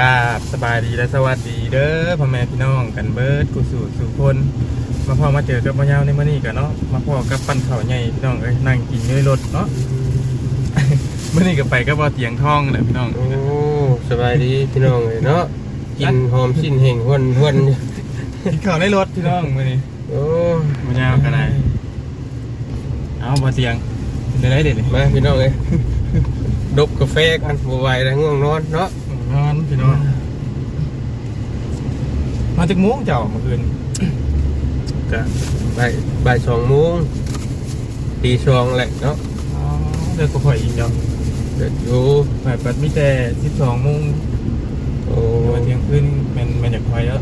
ราบสบายดีและสวัสดีเด้อพ่อแม่พี่น้องกันเบิร์ดกุสู่สู่คน มาพ่อมาเจอกับมายาวในมื้อนี้กันเนาะมาพ่อกับปั้นข้าวใหญ่พี่น้องเอ้ยนั่งกินอยู่ในรถเนาะมื้อนี้ก็ไปกับบ่เตียงทองแหละพี่น้องโอ้สบายดีพี่น้องเลยเนาะกินหอมชิ้นเห่งหวนหวนกินข้าวในรถพี่น้องมื้อนี้โอ้มายาวกันได้เอาบ่เตียงเป็นได้เด็ดนี่มาพี่น้องเลยดบกาแฟกันบัวไหวแล้วง่วงนอนเนาะ นอนพี่น้องมาจากมุ้งเจ้าเมื่อคืนกะบ่ายบ่ายสองโมงตีสองแหละเนาะอ๋อเลิกก็ข่อยอีกเนาะเด็กอยู่ข่อยเปิดมีแต่12โมงโอ้เดี๋ยววันเที่ยงคืนแมันแมันอยากคอยแล้ว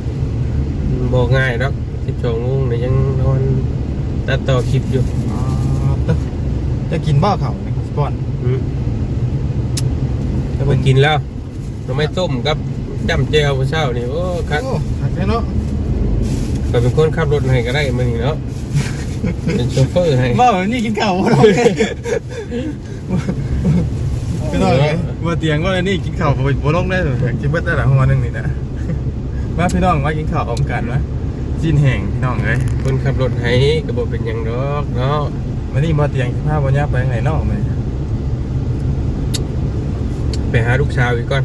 บอกง่ายเนาะสิบสองโมงเนี่ยยังนอนตัดต่อคลิปอยู่อ๋อจะจะกินบ้าเขาในคอสปอนอืมจะไปกินแล้ว เราไม่ต้มกับจ้ำเจลเช้านี่โอ้ครับโอ้หักแค่เนาะก็เป็นคนขับรถให้ก็ได้มึงเนาะเป็นโชเฟอร์ให้ บ้าแบบนี้กินข้าวบ่ลงเลยก็ต้องเลยว่าเตียงว่าอันนี่กินข้าวบ่บ่ลงได้อยากกินเบิดได้หลายหัวหนึงนี่นะมาพี่น้องมากินข้าวอมกันวะจีนแห้งพี่น้องเอ้ยคนขับรถให้ก็บอกเป็นอย่างดอกเนาะวันนี้มาเตียงสิพาบ่ยาไปไหนนอกมื้อนี้ไปหาลูกสาวอีกก่อน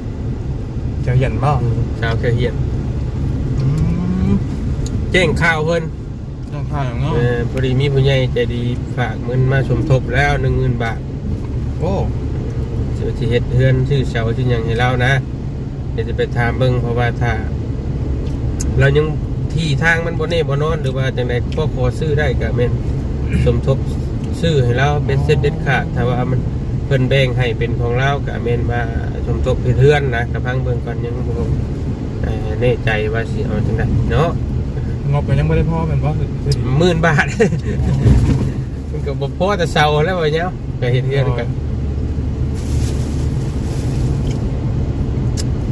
เจ้าเย็นบ่สาวแค่เฮียนอืมแจ้งข่าวเพิ่นต้องข้าวอย่างเนาะเออพอดีมีผู้ใหญ่ใจดีฝากเงินมาสมทบแล้วหนึ่งหมื่นบาทโอ้สิสิเฮ็ดเฮือนชื่อเสาชื่อหยังให้เรานะ เดี๋ยวจะไปถามเบิ่งเพราะว่าถ้าเรายังที่ทางมันบ่แน่บ่นอนหรือว่าจังไดก็ขอซื้อได้ก็แม่นสมทบซื้อให้เราเป็นเซ็ตเด็ดขาดถ้าว่ามันเพิ่นแบ่งให้เป็นของเราก็แม่นว่า สมทบเฮ็ดเฮือนนะกระพังเบิ่งก่อนยังบ่เอ่อแน่ใจว่าสิเอาจังไดเนาะงบก็ยังบ่ได้พอแม่นบ่คือคือดีหมื่นบาทมันก็บ่พอแต่เสาแล้วว่าเนี้ยก็เฮ็ดเฮือนกัน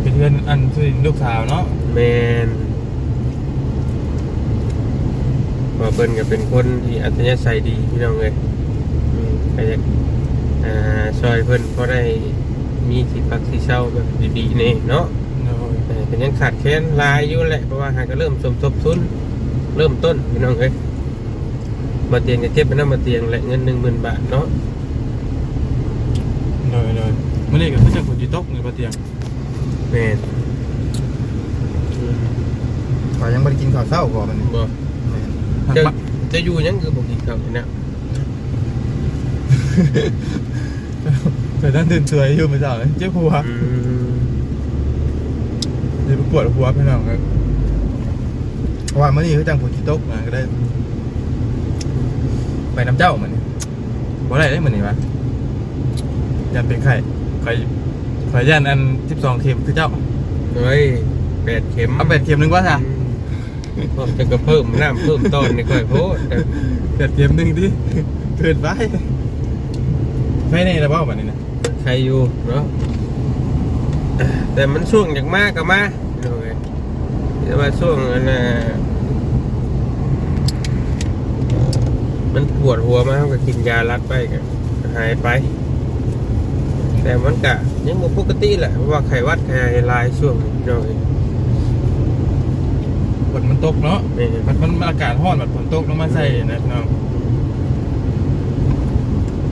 เป็นเพื่อนอันคือลูกสาวเนาะแม่นว่าเพิ่นก็เป็นคนที่อัธยาศัยดีพี่น้องเอ้ยอืมก็อยากอ่าซอยเพิ่นพอได้ มีที่พักที่เช่าแบบดีๆนี่เนาะโดยแต่ก็ยังขาดแคลนหลายอยู่แหละเพราะว่าหาก็เริ่มสมทบทุนเริ่มต้นพี่น้องเอ้ยมาเตียงก็เก็บไปนำมาเตียงแหละเงิน10,000บาทเนาะโดยโดยมื้อนี้ก็คือจังฝนสิตกนี่บ่เตียงแม่นก็ยังบ่ได้กินข้าวเช้าก่อนมันบ่หักจะมาจะอยู่หยังคือบ่กินข้าวนี่นะ แต่ด้านตื่นเฉยอยู่มื้อเช้าเลยเจ็บหัวอืมเดี๋ยวไปปวดหัวพี่น้องครับเพราะว่ามื้อนี้คือจังฝนสิตกนะก็ได้ ไปน้ำเจ้ามื้อนี้บ่ได้ได้มื้อนี้วะยันเป็นไข้ไข้ไข้ยันอัน12เข็มคือเจ้าเฮ้ยแปดเข็มเอา8เข็มหนึงว่าซะอืมผมจะก็เพิ่มน้ำเพิ่มตอนนี่ค่อยโพดแต่เกิดเกมหนึ่งดิเกิดไปไม่ในระเบ้าแบบนี้นะ ใครอยู่เนาะแต่มันช่วงจากมากก็มาโอ้ยแต่ว่าช่วงอันน่ะมันปวดหัวมากก็กินยาลัดไปก็หายไป แต่มันกะยังบ่ปกติแหละเพราะว่าไข้หวัดไข้ลายช่วงนี้เนาะฝนมันตกเนาะนี่มันมันมันอากาศร้อนแบบฝนตกลงมาใส่นะพี่น้อง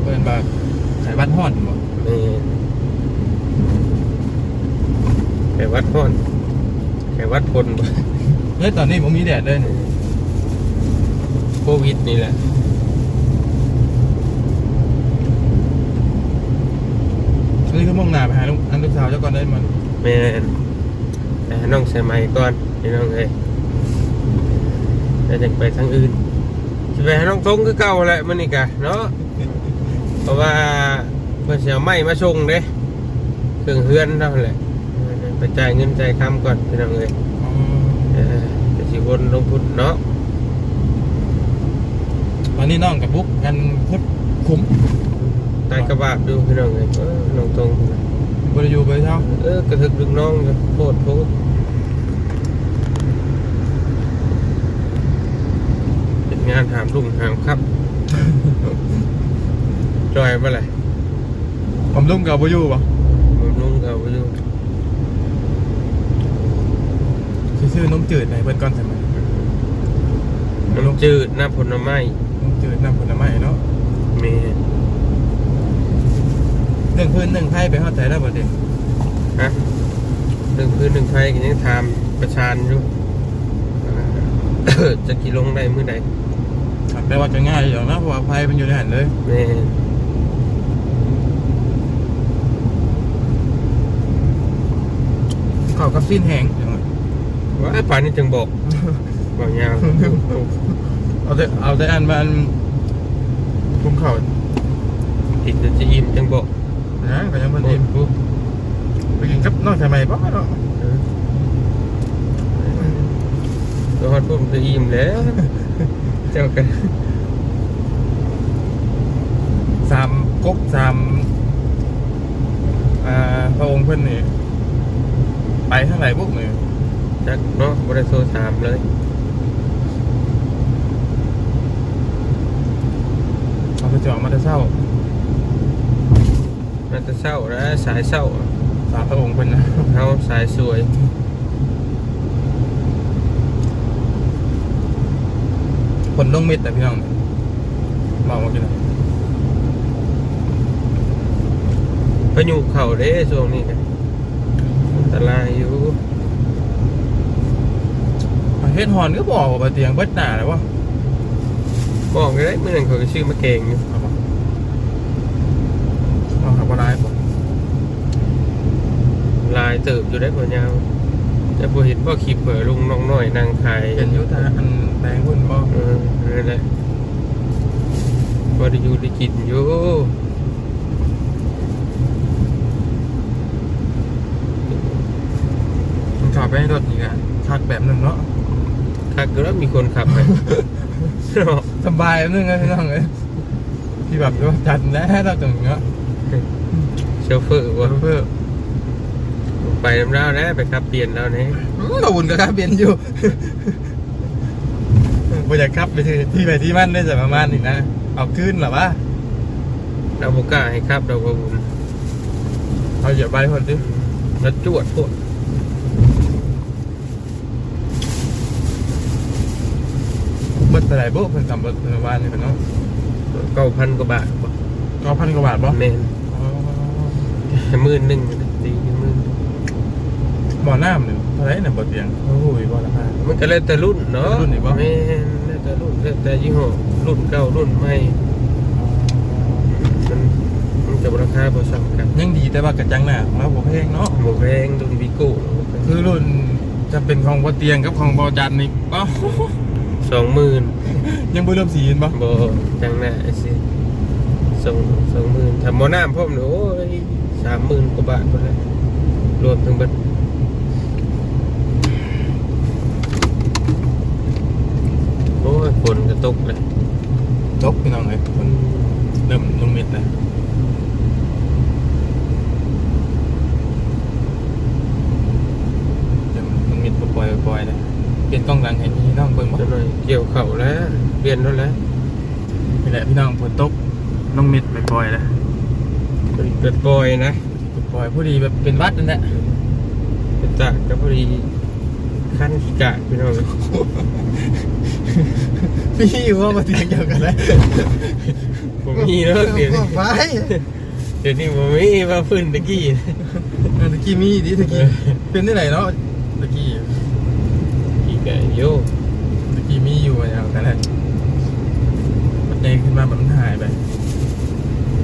เปิดบาไข่บ้านร้อนบ่ นี่ไข้หวัดพ่อนไข้หวัดคนบ่เฮ้ยตอนนี้ผมมีแดดด้วยนี่โควิดนี่แหละอันนี้คือมองหน้าไปหาลูกอันลูกสาวเจ้าก่อนได้มันแม่นแต่น้องใส่ไม้ก่อนพี่น้องเอ้ยแล้วจะไปทางอื่นจะไปหาน้องทงคือเก่าแหละมันนี่กะเนาะเพราะว่าเพื่อเสียไม้มาส่งเด้เครื่องเฮือนเท่านั้นแหละไปจ่ายเงินจ่ายคำก่อนพี่น้องเอ้ยอ๋อเออจะสิวนลงทุนเนาะตอนนี้น้องกับบุ๊กกันพุดคุ้มตายกระบาดดูพี่น้องเอ้ยเออน้องทงบริยูไปเท่าเออกระทึกดึงน้องกันโคตรโคตรเป็นงานหามรุ่งหามครับ จอยมาเลย ผมลุงกับบริยูป่ะมันลุงเขาไปอยู่ซื้อนมจืดให้เพิ่นก่อนใช่ไหมน้ำจืดน้ำผลไม้นมจืดน้ำผลไม้เนาะเมนหนึ่งพื้นหนึ่งไพ่ไปฮอดใจได้บ่เด็กฮะหนึ่งพื้นหนึ่งไฟก็ยังทำประชานอยู่อ่าจะกี่ลงได้มื้อใดแต่ว่าจะง่ายอยู่นะเพราะว่าไพ่มันอยู่ในหันเลยแม่ เข้ากับสิ้นแห้งจังหวะว่าไอ้ป่านนี้จึงบอกบอกยาวเอาแต่เอาแต่อันมันคุมเข่าติดจะจะอิ่มจึงบอกนะก็ยังมันโอ้อิ่มปุ๊บไปกินกับน้องทำไมบ่เนาะเออตัวฮอดปุ๊บจะอิ่มแล้วเจ้ากันสามก๊กสามอ่าพระองค์เพิ่นนี่ ไปเท่าไหร่พวกมือจักเนาะบริโซสามเลยเอาไปจอดมาแต่เช้ามันจะเศร้าแล้วสายเศร้าสามพระองค์เพิ่นนะเขาสายสวยคนลงเม็ดแต่พี่น้องเมามากินนะพายุเข่าเด้ช่วงนี้กันอัน ตรายอยู่เฮ็ดฮอนก็บอกว่าเตียงเบิดหน้าแล้ววะบอกเลยเมื่อหนึ่งเขาก็ชื่อมาเก่งอยู่เอาบ่เอาครับว่าได้บ่ลายเติบอยู่ได้ผลยาวแต่พอเห็นพ่อคลิปเปิดลุงน้องน้อยนางขายเห็นอยุทธอันแดงหุ่นบ่เออนั่นแหละพอได้อยู่ได้กินอยู่ มันขับ ไปให้รถอีกอะคักแบบหนึงเนาะคักก็แล้วมีคนขับไปเนาะสบายแบบหนึงเลยพี่น้องเอ้ยที่แบบว่าจัดแล้วเราจังเงี้ยโชเฟอร์ว่าว่าเพื่อไปน้ำเล่าแล้วไปขับเปลี่ยนแล้วเนี่ยอืมเราอุ่นกับครับเบียนอยู่บ่อยากขับไปที่ที่ไปที่มันได้แต่ประมาณนี้นะเอาขึ้นเหรอวะเราบกล้าให้ขับเราก็บุญเอาเหยียบใบคนสิแล้วจวดพวก เบิดเท่าไหร่บ่เพิ่นทำเบิดเมื่อวานนี่เพิ่นเนาะเก้าพันกว่าบาทบ่ก็พันกว่าบาทบ่แม่นอ๋อหมื่นหนึ่งตีหมื่นบ่อน้ำหนึ่งเท่าไหร่น่ะบ่เตียงโอ้โหบ่ราคามันก็แล้วแต่รุ่นเนาะรุ่นอีกบ่แม่นแล้วแต่รุ่นแล้วแต่ยี่ห้อรุ่นเก่ารุ่นใหม่มันมันกับราคาบ่ซ้ำกันยังดีแต่ว่ากระจังหน้าของเราบ่แพงเนาะหมูแพงรุ่นวิโก้คือรุ่นจะเป็นของบ่เตียงกับของบ่จันนี่บ่ สองหมื่นยังบ่เริ่มสีเห็นบ่บ่จังหน้าสิสองสองหมื่นทำหมอน้ำพร้อมเนี่ยโอ้ยสามหมื่นกว่าบาทหมดเลยรวมถึงเบัดโอ้ยฝนก็ตกเลยจบพี่น้องเอ้ยคนเริ่มลงเม็ดแล้วเดี๋ยวลงเม็ดบ่ปล่อยบ่ปล่อยเลย เปลี่ยนกล้องหลังให้พี่น้องเบิ่งบ่จะหน่อยเกี่ยวเข่าแล้วเรียนแล้วแหล้วนี่แหละพี่น้องฝนตกลงเม็ดไปปล่อยแล้วเป็นปล่อยนะปล่อยผู้ดีแบบเป็นวัดนั่นแหละเป็นจากกับพอดีขั้นขี้กะพี่น้องพี่อยู่ว่ามาเตียงเกี่ยวกันแล้วผมมีเลิกเดี๋ยวนี้ไปเดี๋ยวนี้ผมมีมาพื้นตะกี้ตะกี้มีดิตะกี้เป็นที่ไหนเนาะตะกี้ขี้ กะโยตะกี้มีอยู่อย่างกันแหละมันใหญ่ขึ้นมาแบบมันหายไป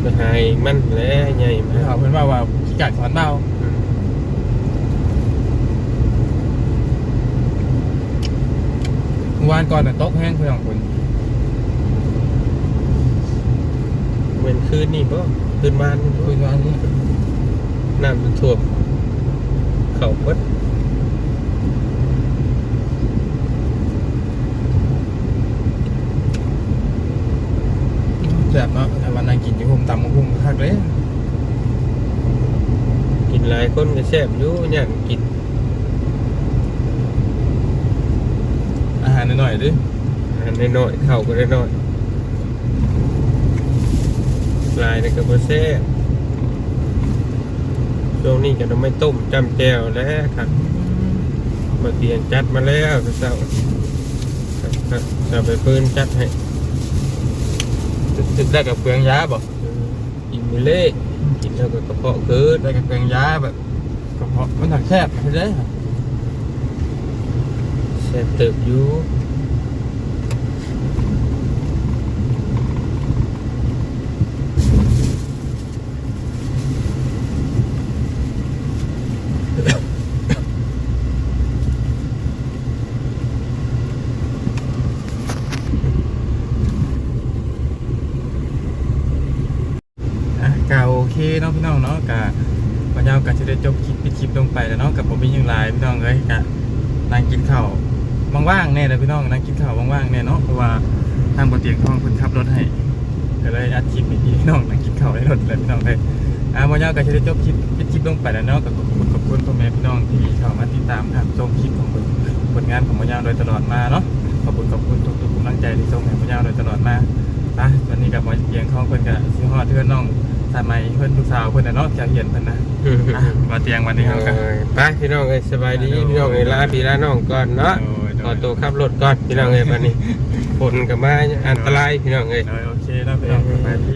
มันหายมันแล้วใหญ่มาข่าวกเพื่อนว่าว่าขี้กาดถอนเบ้าเมื่อวานก่อนน่ะตกแห้งเพื่อนของคุณเหมือนคืนนี่ป่ะคืนบ้านนี่คุบ่ยวันนี้น้ำมันท่วมเข่าวัด ซ่บเนาะแต่วันนั่งกินอยู่หุ่มตำหุ่มคักเลยกินหลายคนก็แซ่บอยู่อยากกิน อาหารหน่อยๆดิอาหารน้อยๆเข่าก็ได้น้อยหลายนี่ก็บ่แซ่บช่วงนี้ก็ต้องไม่ต้มจำแจวแล้วครับมาเตียงจัดมาแล้วเจ้าจะไปปืนจัดให้ ติดได้กับเปลืองยาบ่กินไปเล่กินแล้วก็กระเพาะเกิดได้กับเปลืองยาแบบกระเพาะมันถักแคบใช่ไหมแซ่บเติบอยู่ อะกาโอ เคเนาะพี่น้องเนาะกะวันยาวกะจะได้จบคลิปปิดคลิปลงไปแล้วเนาะกับผมมีอย่างไรพี่น้องเลยกะนั่งกินข้าวว่างๆแน่เลยพี่น้องนั่งกินข้าวว่างๆแน่เนาะเพราะว่าทางบนเตียงทองคุณขับรถให้ก็เลยอัดคลิปพี่น้องนั่งกินข้าวในรถเลยพี่น้องเลยอะวันยาวกะจะได้จบคลิปปิดคลิปลงไปแล้วเนาะกับขอบคุณขอบคุณพ่อแม่พี่น้องที่เข้ามาติดตามครับชมคลิปของผลผลงานของวันยาวโดยตลอดมาเนาะขอบคุณขอบคุณทุกๆกำลังใจที่ส่งให้วันยาวโดยตลอดมาอะวันนี้กับหมอเกียงของเพิ่นกับซิฮอดเพื่อนน้อง สามัยเพิ่นลูกสาวเพิ่นน่ะเนาะจะเห็นเพิ่นนะอะมาเตียงวันนี้เฮากันเอ้ยไปพี่น้องเอ้ยสบายดีพี่น้องเอ้ยลาพี่ลาน้องก่อนเนาะโอ้ยขอตัวขับรถก่อนพี่น้องเอ้ยบัดนี้ฝนก็มาอันตรายพี่น้องเอ้ยโอเคเนาะพี่น้องสบายดี